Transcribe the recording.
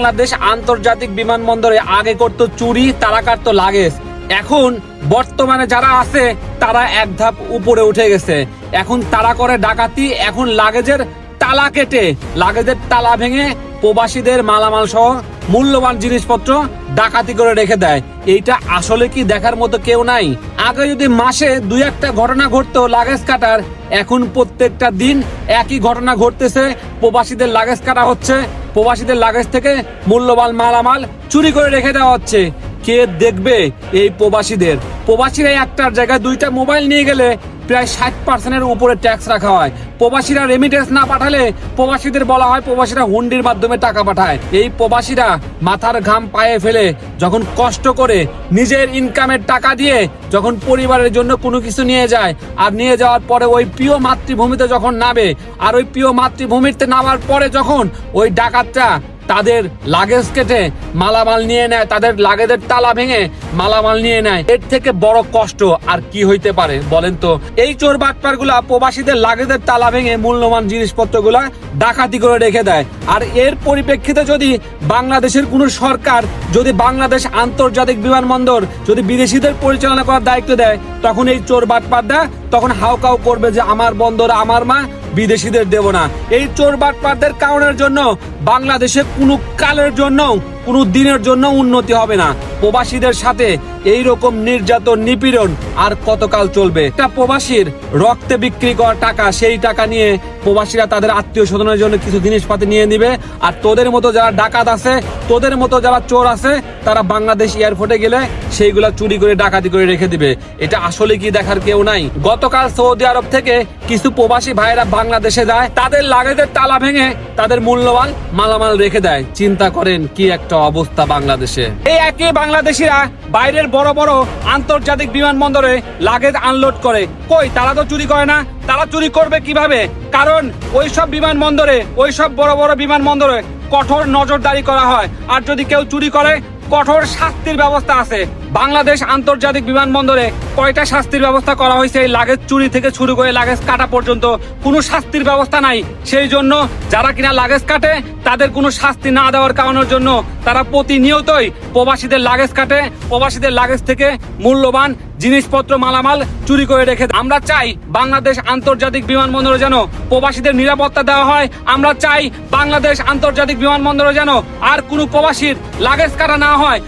বাংলাদেশ আন্তর্জাতিক বিমানবন্দরে আগে করতো চুরি, তারা কাটতো লাগেজ। এখন বর্তমানে যারা আছে, তারা এক ধাপ উপরে উঠে গেছে। এখন তারা করে ডাকাতি, এখন লাগেজের তালা কেটে, লাগেজের তালা ভেঙে প্রবাসীদের মালামাল সহ মূল্যবান জিনিসপত্র ডাকাতি করে রেখে দেয়। এইটা আসলে কি দেখার মতো কেউ নাই? আগে যদি মাসে দুই একটা ঘটনা ঘটতো লাগেজ কাটার, এখন প্রত্যেকটা দিন একই ঘটনা ঘটতেছে। প্রবাসীদের লাগেজ কাটা হচ্ছে প্রবাসীদের লাগেজ থেকে মূল্যবান মালামাল চুরি করে রেখে দেওয়া হচ্ছে। কে দেখবে এই প্রবাসীদের? প্রবাসীরা একটার জায়গায় দুইটা মোবাইল নিয়ে গেলে প্রায় ষাট পার্সেন্টের উপরে ট্যাক্স রাখা হয়। প্রবাসীরা রেমিটেন্স না পাঠালে প্রবাসীদের বলা হয় প্রবাসীরা হুন্ডির মাধ্যমে টাকা পাঠায়। এই প্রবাসীরা মাথার ঘাম পায়ে ফেলে, যখন কষ্ট করে নিজের ইনকামের টাকা দিয়ে যখন পরিবারের জন্য কোনো কিছু নিয়ে যায়, আর নিয়ে যাওয়ার পরে ওই প্রিয় মাতৃভূমিতে যখন নামে, আর ওই প্রিয় মাতৃভূমিতে নামার পরে যখন ওই ডাকাতটা তাদের লাগেজ কেটে মালামাল নিয়ে নেয়, তাদের লাগেজের তালা ভেঙে মালামাল নিয়ে নেয়। এর থেকে বড় কষ্ট আর কি হইতে পারে বলেন তো? এই চোর বাটপারগুলা প্রবাসীদের লাগেজের তালা ভেঙে মূল্যবান জিনিসপত্রগুলা ডাকাতি করে রেখে দেয়। আর এর পরিপ্রেক্ষিতে যদি বাংলাদেশের কোনো সরকার যদি বাংলাদেশ আন্তর্জাতিক বিমানবন্দর যদি বিদেশিদের পরিচালনা করার দায়িত্ব দেয়, তখন এই চোর বাটপাররা তখন হাউকাউ করবে যে, আমার বন্দর আমার মা বিদেশিদের দেব না। এই চোর বাটপারদের কারণের জন্য বাংলাদেশে কোনো কালের জন্য কোনো দিনের জন্য উন্নতি হবে না। প্রবাসীদের সাথে এই রকম নির্যাতন, নিপীড়ন আর কতকাল চলবে? একটা প্রবাসীর রক্তে বিক্রি করা টাকা, সেই টাকা নিয়ে প্রবাসীরা তাদের আত্মীয় স্বজনের জন্য কিছু জিনিসপাতি নিয়ে নিবে। আর তোদের মতো যারা ডাকাত আছে, তোদের মতো যারা চোর আছে, তারা বাংলাদেশ এয়ারপোর্টে গেলে সেইগুলা চুরি করে, ডাকাতি করে রেখে দিবে। এটা আসলে কি দেখার কেউ নাই। গতকাল সৌদি আরব থেকে কিছু প্রবাসী ভাইয়েরা বাংলাদেশে যায়। তাদের লাগেজের তালা ভেঙে তাদের মূল্যবান মালামাল রেখে দেয়। চিন্তা করেন কি একটা অবস্থা বাংলাদেশে। এই একই বাংলাদেশিরা বাইরের বড় বড় আন্তর্জাতিক বিমানবন্দরে লাগেজ আনলোড করে। কই, তারা তো চুরি করে না? তারা চুরি করবে কীভাবে? কারণ ওই ওইসব বিমানবন্দরে, ওইসব বড় বড় বিমানবন্দরে কঠোর নজরদারি করা হয়। আর যদি কেউ চুরি করে, কঠোর শাস্তির ব্যবস্থা আছে। বাংলাদেশ আন্তর্জাতিক বিমানবন্দরে কয়টা শাস্তির ব্যবস্থা করা হয়েছে? লাগেজ চুরি থেকে শুরু করে লাগেজ কাটা পর্যন্ত কোনো শাস্তির ব্যবস্থা নাই। সেই জন্য যারা কিনা লাগেজ কাটে, তাদের কোনো শাস্তি না দেওয়ার কারণের জন্য তারা প্রতিনিয়তই প্রবাসীদের লাগেজ কাটে। প্রবাসীদের লাগেজ থেকে মূল্যবান জিনিসপত্র, মালামাল চুরি করে রেখে। আমরা চাই বাংলাদেশ আন্তর্জাতিক বিমানবন্দরে যেন প্রবাসীদের নিরাপত্তা দেওয়া হয়। আমরা চাই বাংলাদেশ আন্তর্জাতিক বিমানবন্দরে যেন আর কোনো প্রবাসীর লাগেজ কাটা না হয়।